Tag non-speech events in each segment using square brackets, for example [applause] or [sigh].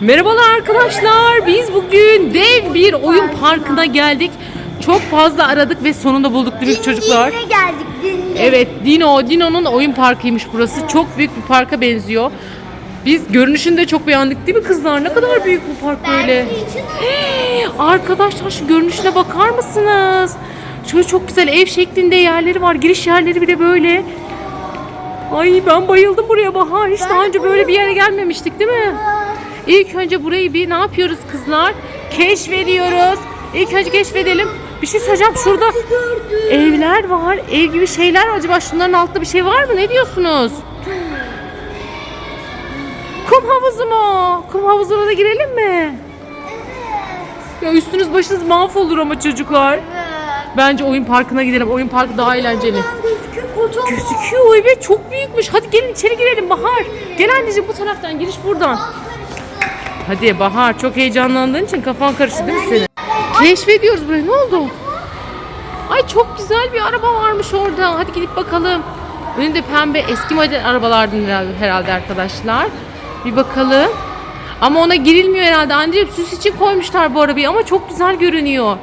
Merhabalar arkadaşlar. Biz bugün dev bir oyun parkına geldik. Çok fazla aradık ve sonunda bulduk değil mi çocuklar? Dinle geldik dinle. Evet Dino, Dino'nun oyun parkıymış burası. Çok büyük bir parka benziyor. Biz görünüşünde çok beğendik değil mi kızlar? Ne kadar büyük bu park böyle. Hey, Arkadaşlar şu görünüşüne bakar mısınız? Şöyle çok güzel ev şeklinde yerleri var. Giriş yerleri bile böyle. Ay ben bayıldım buraya Bahar. Hiç daha önce böyle bir yere gelmemiştik değil mi? İlk önce burayı bir ne yapıyoruz kızlar? Keşfediyoruz. İlk önce keşfedelim. Bir şey söyleyeceğim. Şurada evler var. Ev gibi şeyler var. Acaba şunların altında bir şey var mı? Ne diyorsunuz? Kum havuzu mu? Kum havuzuna da girelim mi? Ya üstünüz başınız mahvolur ama çocuklar. Bence oyun parkına gidelim. Oyun parkı daha eğlenceli. gözüküyor evet çok büyükmüş. Hadi gelin içeri girelim Bahar. Gel anneciğim bu taraftan giriş buradan. Hadi Bahar çok heyecanlandığın için kafan karıştı değil mi senin? Keşfediyoruz burayı ne oldu? Ay çok güzel bir araba varmış orada. Hadi gidip bakalım. Önünde pembe eski model arabalardan herhalde- arkadaşlar. Bir bakalım. Ama ona girilmiyor herhalde. Anneciğim süs için koymuşlar bu arabayı ama çok güzel görünüyor.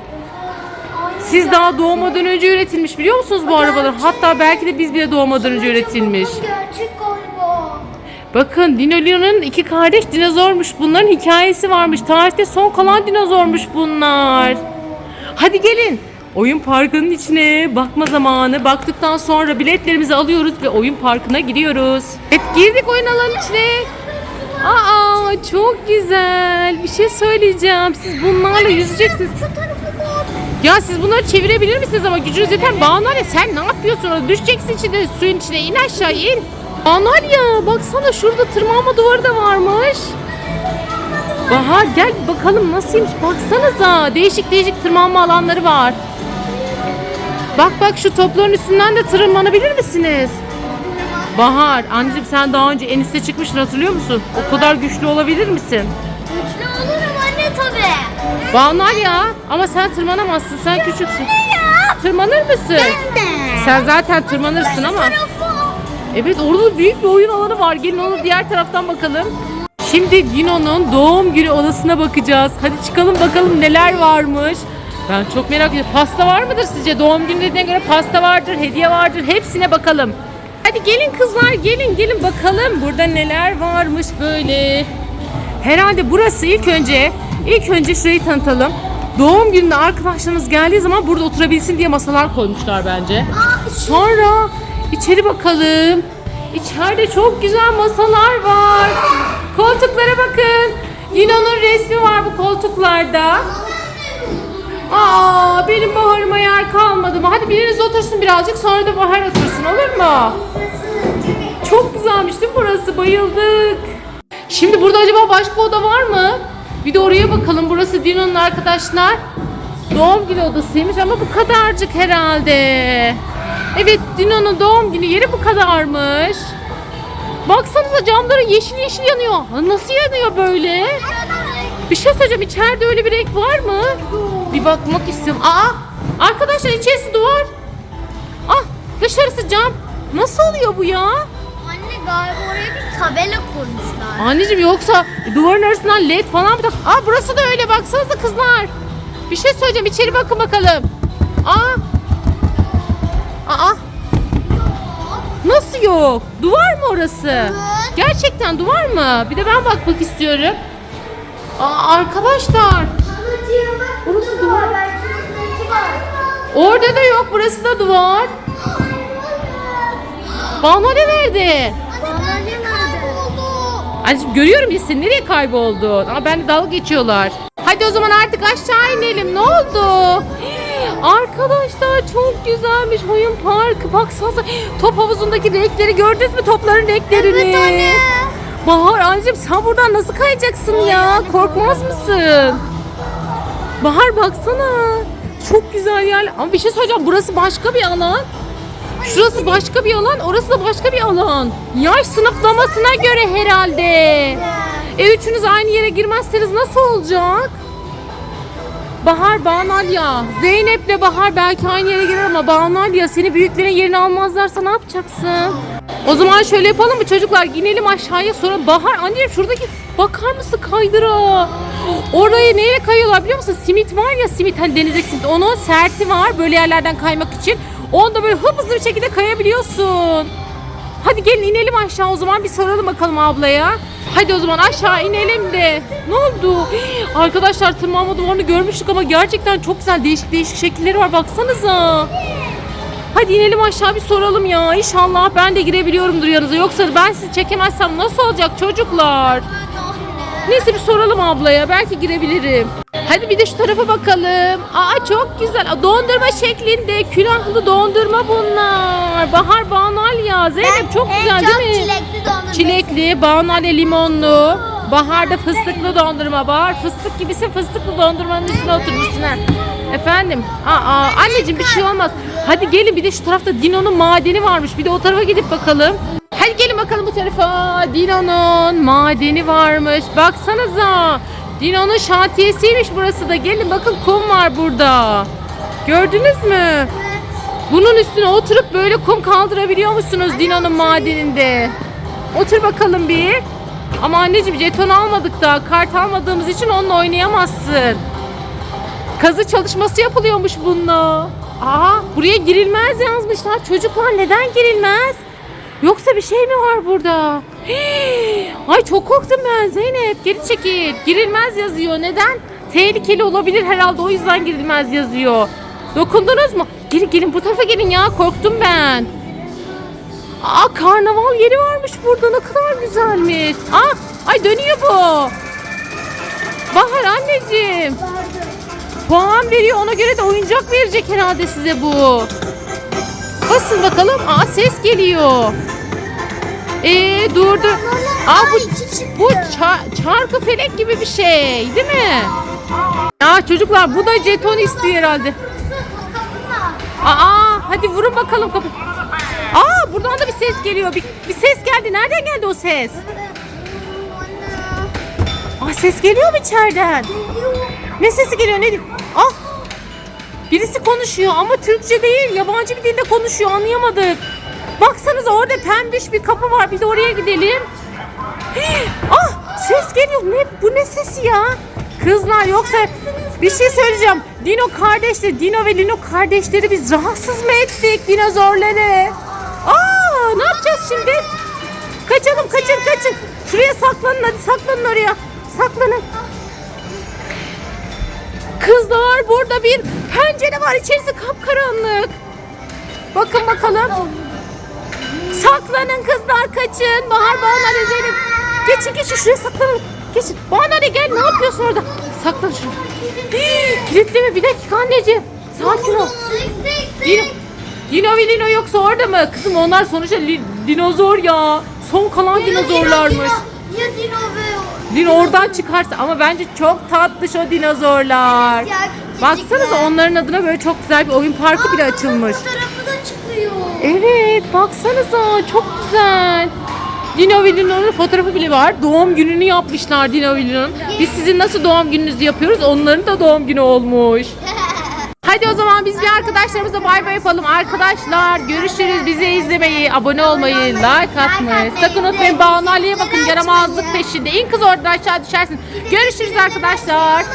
Siz daha doğmadan önce üretilmiş biliyor musunuz bu arabalar? Hatta belki de biz bile doğmadan önce üretilmiş. Gerçek. Bakın Dinolio'nun iki kardeş dinozormuş. Bunların hikayesi varmış. Tarihte son kalan dinozormuş bunlar. Hadi gelin. Oyun parkının içine bakma zamanı. Baktıktan sonra biletlerimizi alıyoruz ve oyun parkına giriyoruz. Evet girdik oyun alanının içine. Aa çok güzel. Bir şey söyleyeceğim. Siz bunlarla yüzeceksiniz. Ya siz bunları çevirebilir misiniz ama gücünüz yeter. Banalya sen ne yapıyorsun? Düşeceksin içine suyun içine in aşağı in. Banalya baksana şurada tırmanma duvarı da varmış. Bahar gel bakalım nasılmış baksanıza. Değişik değişik tırmanma alanları var. Bak bak şu topların üstünden de tırmanabilir misiniz? Bahar anneciğim sen daha önce en üste çıkmıştın hatırlıyor musun? O kadar güçlü olabilir misin? Güçlü olurum anne tabii. Banal ya ama sen tırmanamazsın sen küçüksün. Ya. Tırmanır mısın? Ben de. Sen zaten tırmanırsın ama. Evet orada büyük bir oyun alanı var. Gelin onu diğer taraftan bakalım. Şimdi Dino'nun doğum günü odasına bakacağız. Hadi çıkalım bakalım neler varmış. Ben çok merak ediyorum. Pasta var mıdır sizce? Doğum günü dediğine göre pasta vardır, hediye vardır. Hepsine bakalım. Hadi gelin kızlar gelin gelin bakalım. Burada neler varmış böyle. Herhalde burası ilk önce ilk önce şurayı tanıtalım. Doğum gününde arkadaşlarınız geldiği zaman burada oturabilsin diye masalar koymuşlar bence. Sonra içeri bakalım. İçeride çok güzel masalar var. Koltuklara bakın. Dino'nun resmi var bu koltuklarda. Aa benim baharıma yer kalmadı mı? Hadi biriniz otursun birazcık sonra da bahar otursun olur mu? Çok güzelmiş değil mi burası? Bayıldık. Şimdi burada acaba başka oda var mı? Bir de oraya bakalım. Burası Dino'nun arkadaşlar. Doğum günü odasıymış ama bu kadarcık herhalde. Evet Dino'nun doğum günü yeri bu kadarmış. Baksanıza camları yeşil yeşil yanıyor. Ha, Nasıl yanıyor böyle? Bir şey söyleyeceğim içeride öyle bir renk var mı? Bir bakmak istiyorum. Aa arkadaşlar içerisi duvar. Ah dışarısı cam. Nasıl oluyor bu ya? Anne galiba oraya bir tabela koymuşlar. Anneciğim yoksa duvarın arasından led falan mı tak? Aa burası da öyle baksanıza kızlar. Bir şey söyleyeceğim içeri bakın bakalım. Aa. Aa. Yok? Duvar mı orası? Gerçekten duvar mı? Bir de ben bakmak istiyorum. Aa arkadaşlar. Burası duvar. Orada da yok. Burası da duvar. Banu ne nerede? Anneciğim görüyorum ya sen nereye kayboldun? Ama ben de dalga geçiyorlar. Hadi o zaman artık aşağı inelim. Ne oldu? Arkadaşlar çok güzelmiş oyun parkı. Baksanıza top havuzundaki renkleri gördünüz mü topların renklerini? Evet anne. Bahar anneciğim sen buradan nasıl kayacaksın ya? Korkmaz mısın? Bahar baksana. Çok güzel yer. Ama bir şey söyleyeceğim. Burası başka bir alan. Şurası başka bir alan, orası da başka bir alan. Yaş sınıflamasına göre herhalde. E üçünüz aynı yere girmezseniz nasıl olacak? Bahar, Banalya. Zeynep'le Bahar belki aynı yere girer ama Banalya seni büyüklerin yerini almazlarsa ne yapacaksın? O zaman şöyle yapalım mı çocuklar? İnelim aşağıya sonra Bahar anneciğim şuradaki Bakar mısın kaydıra? Oraya neyle kayıyorlar biliyor musun? Simit var ya simit hani denizdeki simit. Onun serti var böyle yerlerden kaymak için. Onda böyle hızlı bir şekilde kayabiliyorsun. Hadi gelin inelim aşağı o zaman bir soralım bakalım ablaya. Hadi o zaman aşağı inelim de. Ne oldu? Arkadaşlar tırmanma duvarını görmüştük ama gerçekten çok güzel değişik değişik şekilleri var baksanıza. Hadi inelim aşağı bir soralım ya. İnşallah ben de girebiliyorumdur yanınıza. Yoksa ben sizi çekemezsem nasıl olacak çocuklar? Neyse bir soralım ablaya. Belki girebilirim. Hadi bir de şu tarafa bakalım. Aa çok güzel. Aa, Dondurma şeklinde külahlı dondurma bunlar. Bahar Banalya. Zeynep çok güzel değil mi? çilekli dondurma. Çilekli, Banalya limonlu. Baharda fıstıklı dondurma var. Fıstık gibisin fıstıklı dondurmanın üstüne oturmuşsun ha. Efendim? Aa, anneciğim bir şey olmaz. Hadi gelin bir de şu tarafta Dino'nun madeni varmış. Bir de o tarafa gidip bakalım. Hadi gelin bakalım bu tarafa. Dino'nun madeni varmış. Baksanıza. Dino'nun şantiyesiymiş burası da. Gelin bakın kum var burada. Gördünüz mü? Bunun üstüne oturup böyle kum kaldırabiliyor musunuz Dino'nun madeninde? Otur bakalım bir. Ama anneciğim jeton almadık da kart almadığımız için onunla oynayamazsın. Kazı çalışması yapılıyormuş bununla. Aa buraya girilmez yazmışlar. Çocuklar neden girilmez? Yoksa bir şey mi var burada? [gasps] Ay çok korktum ben Zeynep. Geri çekil. Girilmez yazıyor. Neden? Tehlikeli olabilir herhalde o yüzden girilmez yazıyor. Dokundunuz mu? Gelin gelin bu tarafa gelin ya korktum ben. Aa karnaval yeri varmış burada ne kadar güzelmiş. Aa ay dönüyor bu. Bahar anneciğim. Puan veriyor ona göre de oyuncak verecek herhalde size bu. Basın bakalım. Aa ses geliyor. Ee dur dur. Aa bu, bu ça- çarkı felek gibi bir şey değil mi? Aa çocuklar bu da jeton istiyor herhalde. Aa hadi vurun bakalım kapı. Aa buradan da ses geliyor. Bir, bir ses geldi. Nereden geldi o ses? Aa ses geliyor mu içeriden? Ne sesi geliyor ne? Ah! Birisi konuşuyor ama Türkçe değil, yabancı bir dilde konuşuyor. Anlayamadık. Baksanıza orada pembiş bir kapı var. Bir de oraya gidelim. [gasps] Ah! Ses geliyor. Ne bu ne sesi ya? Kızlar yoksa bir şey söyleyeceğim. Dino kardeşleri, Dino ve Lino kardeşleri biz rahatsız mı ettik dinozorları? Aa, ne yapacağız şimdi? Kaçalım, kaçın, kaçın. Şuraya saklanın hadi saklanın oraya. Saklanın. Kızlar burada bir pencere var. İçerisi kapkaranlık. Bakın bakalım. Saklanın kızlar kaçın. Bahar Bahar Zeynep. Geçin geçin şuraya saklanın. Geçin. Bahar gel ne yapıyorsun orada? Saklan şuraya. Hii, Kilitleme bir dakika anneciğim. Sakin ol. Dino, Dino ve Lino yoksa orada mı? Kızım onlar sonuçta li- dinozor ya. Son kalan dinozorlarmış. Ya Dino ve Lino oradan çıkarsa ama bence çok tatlış o dinozorlar. Evet ya, Baksanıza onların adına böyle çok güzel bir oyun parkı bile açılmış. fotoğrafı da çıkıyor. Evet baksanıza çok güzel. Dino ve Lino'nun fotoğrafı bile var. Doğum gününü yapmışlar Dino ve Lino'nun. Biz sizin nasıl doğum gününüzü yapıyoruz onların da doğum günü olmuş. Hadi o zaman biz bir arkadaşlarımıza bay bay yapalım. Arkadaşlar görüşürüz. Bizi izlemeyi, abone olmayı, like atmayı. Sakın unutmayın Banu Ali'ye bakın yaramazlık peşinde. İn kız oradan aşağı düşersin. Görüşürüz arkadaşlar.